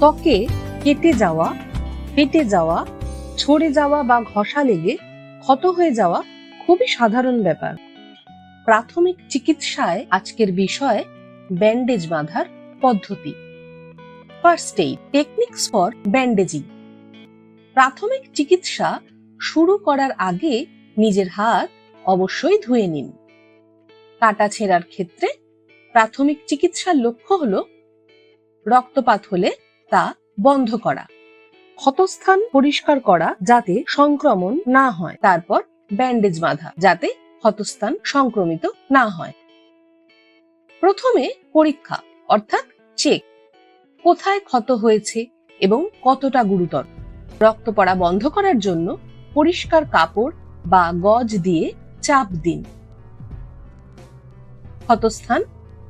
ত্বকে কেটে যাওয়া, ফেটে যাওয়া ছড়ে যাওয়া বা ঘষা লেগে ক্ষত হয়ে যাওয়া খুবই সাধারণ ব্যাপার। প্রাথমিক চিকিৎসায় আজকের বিষয় ব্যান্ডেজ বাঁধার পদ্ধতি। First aid techniques for bandaging প্রাথমিক চিকিৎসা শুরু করার আগে নিজের হাত অবশ্যই ধুয়ে নিন। কাটা ছেঁড়ার ক্ষেত্রে প্রাথমিক চিকিৎসার লক্ষ্য হলো রক্তপাত হলে তা বন্ধ করা। ক্ষতস্থান পরিষ্কার করা যাতে সংক্রমণ না হয়। তারপর ব্যান্ডেজ বাঁধা যাতে ক্ষতস্থান সংক্রমিত না হয়। প্রথমে পরীক্ষা, অর্থাৎ চেক কোথায় ক্ষত হয়েছে এবং কতটা গুরুতর। রক্ত পড়া বন্ধ করার জন্য পরিষ্কার কাপড় বা গজ দিয়ে চাপ দিন। ক্ষতস্থান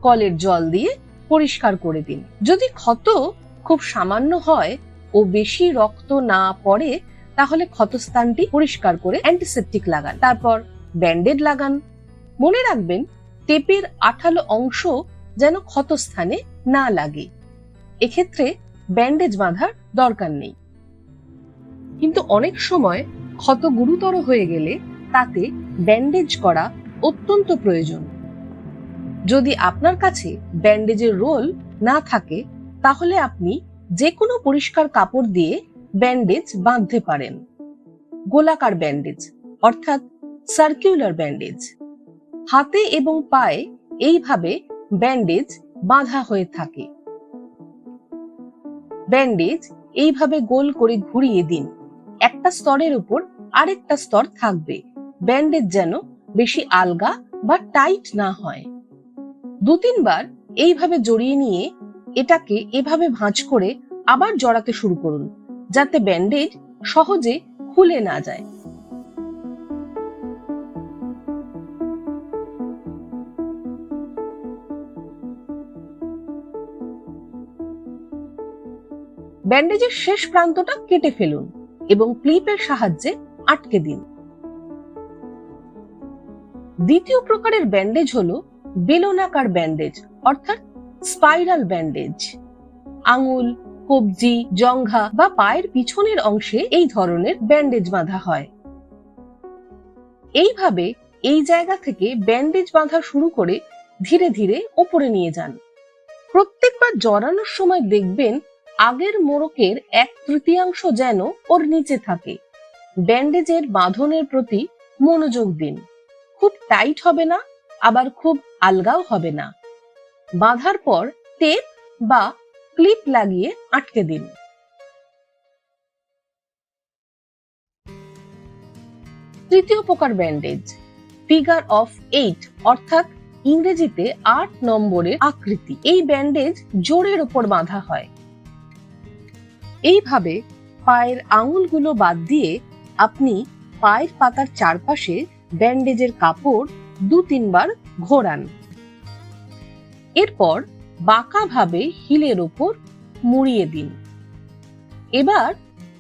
কলের জল দিয়ে পরিষ্কার করে দিন। যদি ক্ষত খুব সামান্য হয় ও বেশি রক্ত না পড়ে, তাহলে ক্ষতস্থানটি পরিষ্কার করে অ্যান্টিসেপটিক লাগান। তারপর ব্যান্ডেড লাগান। মনে রাখবেন, টেপের আঠালো অংশ যেন ক্ষতস্থানে না লাগে। এক্ষেত্রে ব্যান্ডেজ বাঁধার দরকার নেই। কিন্তু অনেক সময় ক্ষত গুরুতর হয়ে গেলে তাতে ব্যান্ডেজ করা অত্যন্ত প্রয়োজন। যদি আপনার কাছে ব্যান্ডেজের রোল না থাকে তাহলে আপনি যে কোনো পরিষ্কার কাপড় দিয়ে ব্যান্ডেজ বাঁধতে পারেন। গোলাকার ব্যান্ডেজ অর্থাৎ সার্কুলার ব্যান্ডেজ হাতে এবং পায়ে এইভাবে ব্যান্ডেজ বাঁধা হয়ে থাকে। ব্যান্ডেজ এইভাবে গোল করে ঘুরিয়ে দিন। একটা স্তরের উপর আরেকটা স্তর থাকবে। ব্যান্ডেজ যেন বেশি আলগা বা টাইট না হয়। দু তিনবার এইভাবে জড়িয়ে নিয়ে এটাকে এভাবে ভাঁজ করে আবার জড়াতে শুরু করুন, যাতে ব্যান্ডেজ সহজে খুলে না যায়। ব্যান্ডেজের শেষ প্রান্তটা কেটে ফেলুন এবং ক্লিপের সাহায্যে আটকে দিন। দ্বিতীয় প্রকারের ব্যান্ডেজ হলো বেলনাকার ব্যান্ডেজ, অর্থাৎ স্পাইরাল ব্যান্ডেজ। আঙুল, কবজি জঙ্ঘা বা পায়ের পিছনের অংশে এই ধরনের ব্যান্ডেজ বাঁধা হয়। এইভাবে এই জায়গা থেকে ব্যান্ডেজ বাঁধা শুরু করে ধীরে ধীরে ওপরে নিয়ে যান। প্রত্যেকবার জড়ানোর সময় দেখবেন আগের মোড়কের এক তৃতীয়াংশ যেন ওর নিচে থাকে। ব্যান্ডেজের বাঁধনের প্রতি মনোযোগ দিন। খুব টাইট হবে না, আবার খুব আলগাও হবে না। বাঁধার পর টেপ বা ক্লিপ লাগিয়ে আটকে দিন। তৃতীয় প্রকার ব্যান্ডেজ ফিগার অফ এইট অর্থাৎ ইংরেজিতে আট নম্বরের আকৃতি। এই ব্যান্ডেজ জোরের উপর বাঁধা হয়। এইভাবে পায়ের আঙুলগুলো বাদ দিয়ে আপনি পায়ের পাতার চারপাশে ব্যান্ডেজের কাপড় দু তিনবার ঘোরান। এরপর বাঁকাভাবে হিলের ওপর মুড়িয়ে দিন। এবার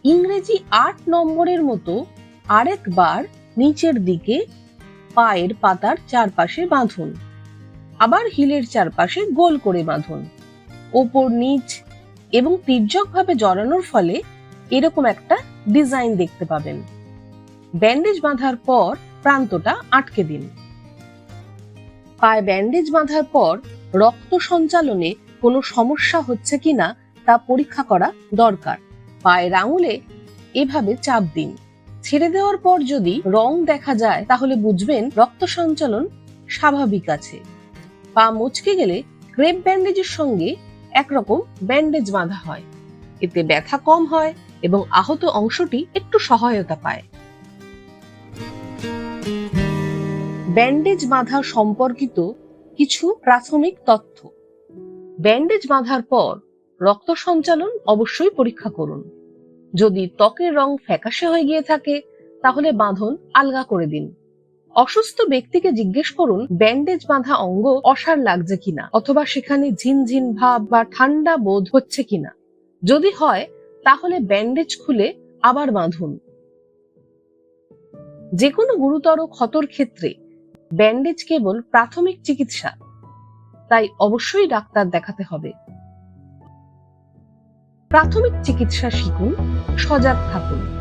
ইংরেজি আট নম্বরের মতো আরেকবার নিচের দিকে পায়ের পাতার চারপাশে বাঁধুন। আবার হিলের চারপাশে গোল করে বাঁধুন। ওপর নিচ এবং তির্যকভাবে জড়ানোর ফলে এরকম একটা ডিজাইন দেখতে পাবেন। ব্যান্ডেজ বাঁধার পর প্রান্তটা আটকে দিন। পায়ে ব্যান্ডেজ বাঁধার পর রক্ত সঞ্চালনে কোনো সমস্যা হচ্ছে কিনা তা পরীক্ষা করা দরকার। পায়ের আঙুলে এভাবে চাপ দিন। ছেড়ে দেওয়ার পর যদি রং দেখা যায়, তাহলে বুঝবেন রক্ত সঞ্চালন স্বাভাবিক আছে। পা মুচকে গেলে ক্রেপ ব্যান্ডেজের সঙ্গে একরকম ব্যান্ডেজ বাঁধা হয়। এতে ব্যথা কম হয় এবং আহত অংশটি একটু সহায়তা পায়। ব্যান্ডেজ বাঁধা সম্পর্কিত কিছু প্রাথমিক তথ্য। ব্যান্ডেজ বাঁধার পর রক্ত সঞ্চালন অবশ্যই পরীক্ষা করুন। যদি ত্বকের রং ফ্যাকাশে হয়ে গিয়ে থাকে, তাহলে বাঁধন আলগা করে দিন। অসুস্থ ব্যক্তিকে জিজ্ঞেস করুন, ব্যান্ডেজ বাঁধা অঙ্গ অসার লাগছে কিনা? অথবা সেখানে ঝিনঝিন ভাব বা ঠান্ডা বোধ হচ্ছে কিনা? যদি হয়, তাহলে ব্যান্ডেজ খুলে আবার বাঁধুন। যে কোনো গুরুতর ক্ষতর ক্ষেত্রে ব্যান্ডেজ কেবল প্রাথমিক চিকিৎসা। তাই অবশ্যই ডাক্তার দেখাতে হবে। প্রাথমিক চিকিৎসা শিখুন সজাগ থাকুন।